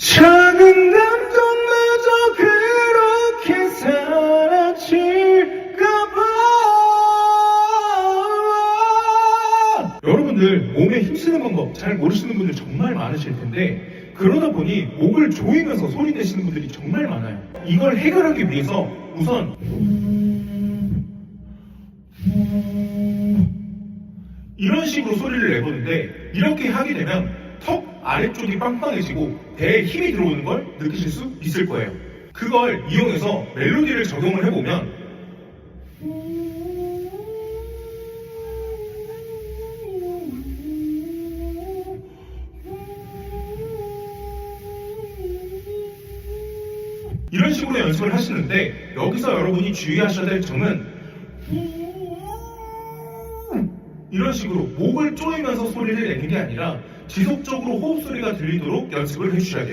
작은 감동마저 그렇게 사라질까봐. 여러분들 몸에 힘쓰는 방법 잘 모르시는 분들 정말 많으실 텐데 그러다 보니 목을 조이면서 소리 내시는 분들이 정말 많아요. 이걸 해결하기 위해서 우선 이런 식으로 소리를 내보는데 이렇게 하게 되면 턱 아래쪽이 빵빵해지고 배에 힘이 들어오는 걸 느끼실 수 있을 거예요. 그걸 이용해서 멜로디를 적용을 해보면 이런 식으로 연습을 하시는데 여기서 여러분이 주의하셔야 될 점은 이런 식으로 목을 조이면서 소리를 내는 게 아니라 지속적으로 호흡 소리가 들리도록 연습을 해주셔야 돼요.